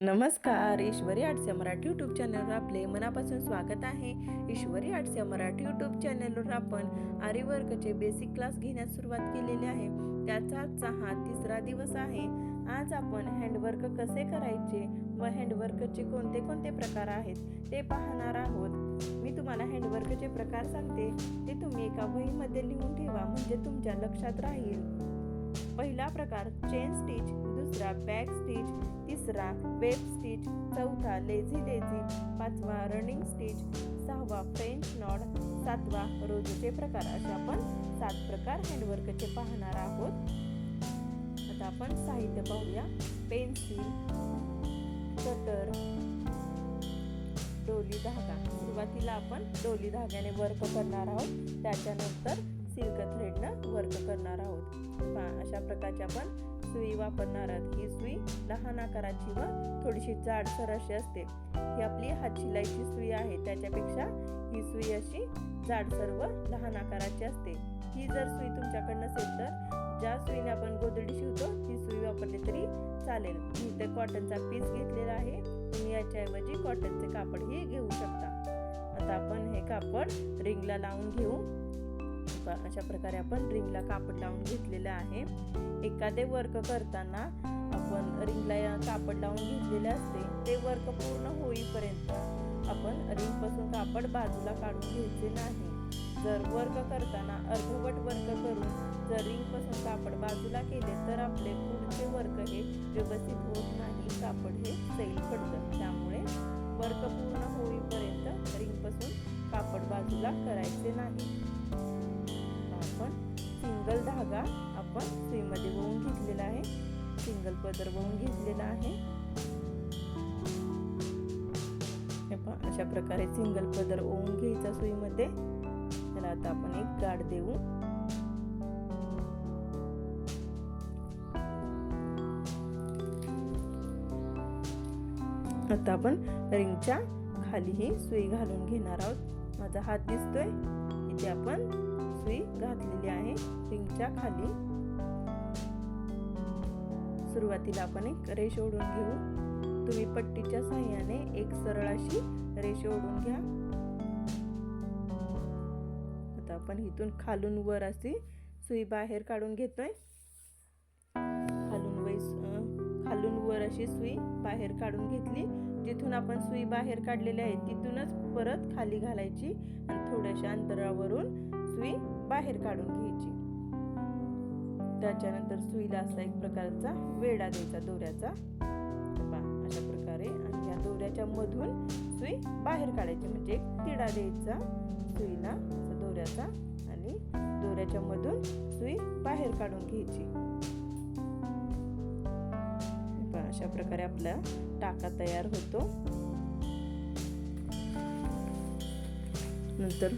नमस्कार ईश्वरी आर्ट्स या मराठी यूट्यूब चॅनलवर आपले मनापासून स्वागत आहे. ईश्वरी आर्ट्स या मराठी यूट्यूब चॅनलवर आपण आरीवर्कचे बेसिक क्लास घेण्यास सुरुवात केलेली आहे. त्याचा आजचा हा तिसरा दिवस आहे. आज आपण हँडवर्क कसे करायचे व हँडवर्कचे कोणते कोणते प्रकार आहेत ते पाहणार आहोत. मी तुम्हाला हँडवर्कचे प्रकार सांगते. ते तुम्ही एका वहीमध्ये लिहून ठेवा म्हणजे तुमच्या लक्षात राहील. पहिला प्रकार चेन स्टिच दुसरा बॅक स्टिच तिसरा वेब स्टिच चौथा लेझी लेझी पाचवा रनिंग स्टिच सहावा फ्रेंच नॉड सातवा रोजचे प्रकार. असे आपण सात प्रकार हँडवर्कचे पाहणार आहोत. आता आपण साहित्य पाहूया. पेन्सिल कटर डोली धागा. सुरुवातीला आपण डोली धाग्याने वर्क करणार आहोत. त्याच्यानंतर प्रकारची आपण सुई वापरणार आहोत. ही सुई लहान आकाराची व थोडीशी जाडसर अशी असते. ही आपली हातशिलाईची सुई आहे. त्याच्यापेक्षा ही सुई अशी जाडसर व लहान आकाराची असते. ही जर सुई तुमच्याकडे नसेल तर ज्या सुईने आपण गोदडी शिवतो ती सुई वापरली तरी चालेल. मी इथे कॉटनचा पीस घेतलेला आहे. तुम्ही याच्याऐवजी कॉटनचे कापडही घेऊ शकता. आता आपण हे कापड रिंगला लावून घेऊ. अशा प्रकारे आपण रिंगला कापड लावून घेतलेलं आहे. एखादे वर्क करताना आपण रिंगला कापड लावून घेतलेले असते ते वर्क पूर्ण होईपर्यंत आपण रिंगपासून कापड बाजूला काढून घ्यायचे नाही. जर वर्क करताना अर्धवट वर्क करून जर रिंगपासून कापड बाजूला केले तर आपले पुढचे वर्क हे व्यवस्थित होत नाही. कापड हे सैल पडतं. त्यामुळे वर्क पूर्ण होईपर्यंत रिंगपासून कापड बाजूला करायचे नाही. आपण सिंगल धागा आपण सुईमध्ये वळून घेतलेला आहे. सिंगल पदर वळून घेतलेला आहे. अशा प्रकारे सिंगल पदर ओवून घ्यायचा सुईमध्ये त्याला आता आपण एक गाठ देऊ. आता आपण रिंगच्या खाली ही सुई घालून घेणार आहोत. माझा हात दिसतोय. इथे आपण सुई घातलेली आहे रिंगच्या खाली. सुरुवातीला आपण एक रेष ओढून घेऊ. तुम्ही पट्टीच्या साह्याने एक सरळ अशी रेष ओढून घ्या. आता आपण इथून खालून वर अशी सुई बाहेर काढून घेतोय. खालून वैस खालून वर अशी सुई बाहेर काढून घेतली. जिथून आपण सुई बाहेर काढलेली आहे तिथूनच परत खाली घालायची आणि थोड्याशा अंतरावरून बाहेर काढून घ्यायची. त्याच्यानंतर सुईला असा एक प्रकारचा वेडा द्यायचा दोऱ्याचा. अशा प्रकारे. आणि या दोऱ्याच्या मधून सुई बाहेर काढायची. म्हणजे एक तिडा द्यायचा सुईला असा दोऱ्याचा. आणि दोऱ्याच्या मधून सुई बाहेर काढून घ्यायची. अशा प्रकारे आपला टाका तयार होतो. नंतर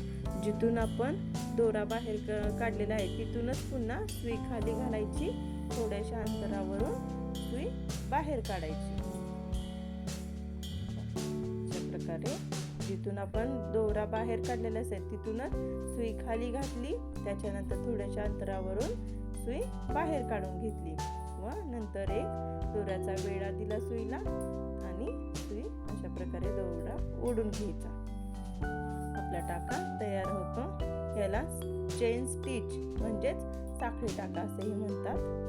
जिथून आपण दोरा बाहेर काढलेला आहे. तिथूनच पुन्हा सुई खाली घालायची. थोड्याशा अंतरावरून सुई बाहेर काढायची. अशा प्रकारे जिथून आपण दोरा बाहेर काढलेला असेल तिथूनच सुई खाली घातली. त्याच्यानंतर थोड्याशा अंतरावरून सुई बाहेर काढून घेतली. व नंतर एक दोऱ्याचा वेळा दिला सुईला आणि सुई अशा प्रकारे दोरा ओढून घ्यायचा. आपला टाका तयार होतो. याला चेन स्टिच म्हणजेच साखळी टाका असेही म्हणतात.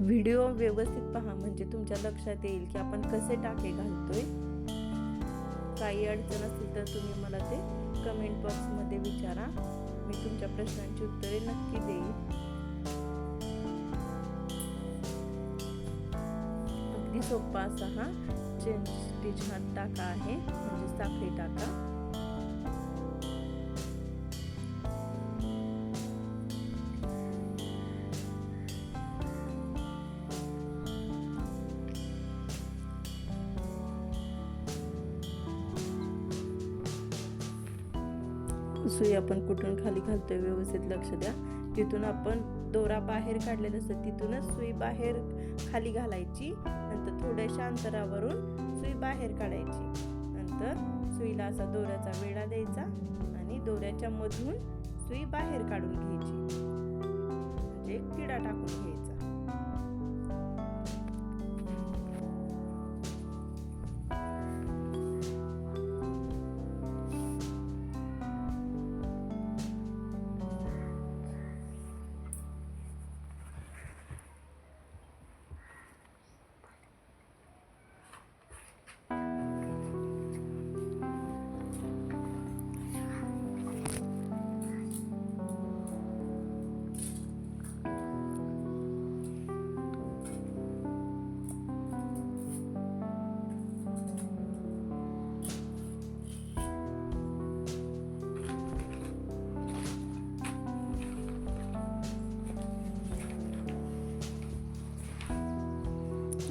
व्हिडिओ व्यवस्थित पहा म्हणजे तुमच्या लक्षात येईल की आपण कसे टाके घालतोय. काही अडचण असेल तर तुम्ही मला ते कमेंट बॉक्समध्ये विचारा. मी तुमच्या प्रश्नांची उत्तरे नक्की देईल अगदी सोपा असा हा चेंज स्टिच हा टाका आहे म्हणजे साखळी टाका. सुई आपण कुठून खाली घालतोय व्यवस्थित लक्ष द्या. तिथून आपण दोरा बाहेर काढलेला असतो तिथूनच सुई बाहेर खाली घालायची नंतर थोड्याशा अंतरावरून सुई बाहेर काढायची. नंतर सुईला असा दोऱ्याचा वेढा द्यायचा आणि दोऱ्याच्या मधून सुई बाहेर काढून घ्यायची. म्हणजे किडा टाकून घ्यायचा.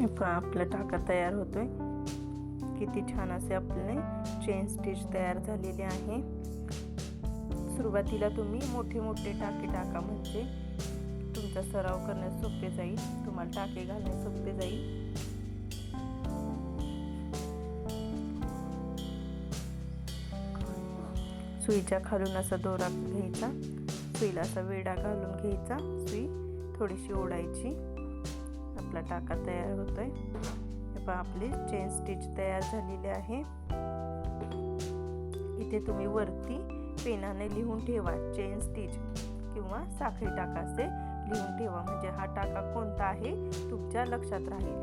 पहा आपला टाका तयार होतोय. किती छान असे आपले चेन स्टिच तयार झालेले आहे. सुरुवातीला तुम्ही मोठे मोठे टाके टाका म्हणजे तुमचा सराव करण्यास सोपे जाईल तुम्हाला टाके घालण्यास सोपे जाईल. सुईच्या खालून असा दोरा घ्यायचा. सुईला असा वेडा घालून घ्यायचा. सुई थोडीशी ओढायची. आपला टाका तयार होतो आहे पहा आपली चेन स्टिच तयार झालेली आहे. इथे तुम्ही वरती पेनाने लिहून ठेवा चेन स्टिच किंवा साखळी टाका असे लिहून ठेवा. म्हणजे हा टाका कोणता आहे? तुमच्या लक्षात राहील.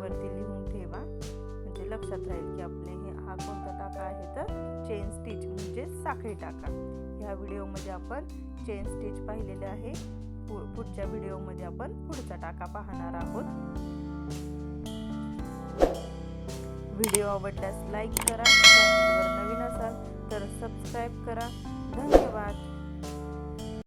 वरती लिहून ठेवा. म्हणजे लक्षात राहील की आपले हे हा कोणता टाका आहे? तर चेन स्टिच म्हणजे साखळी टाका. ह्या व्हिडिओमध्ये आपण चेन स्टिच पाहिलेले आहे. पु- पुढच्या व्हिडिओमध्ये आपण पुढचा टाका पाहणार आहोत. व्हिडिओ आवडल्यास लाईक करा चॅनलवर नवीन असाल तर सबस्क्राईब करा. धन्यवाद.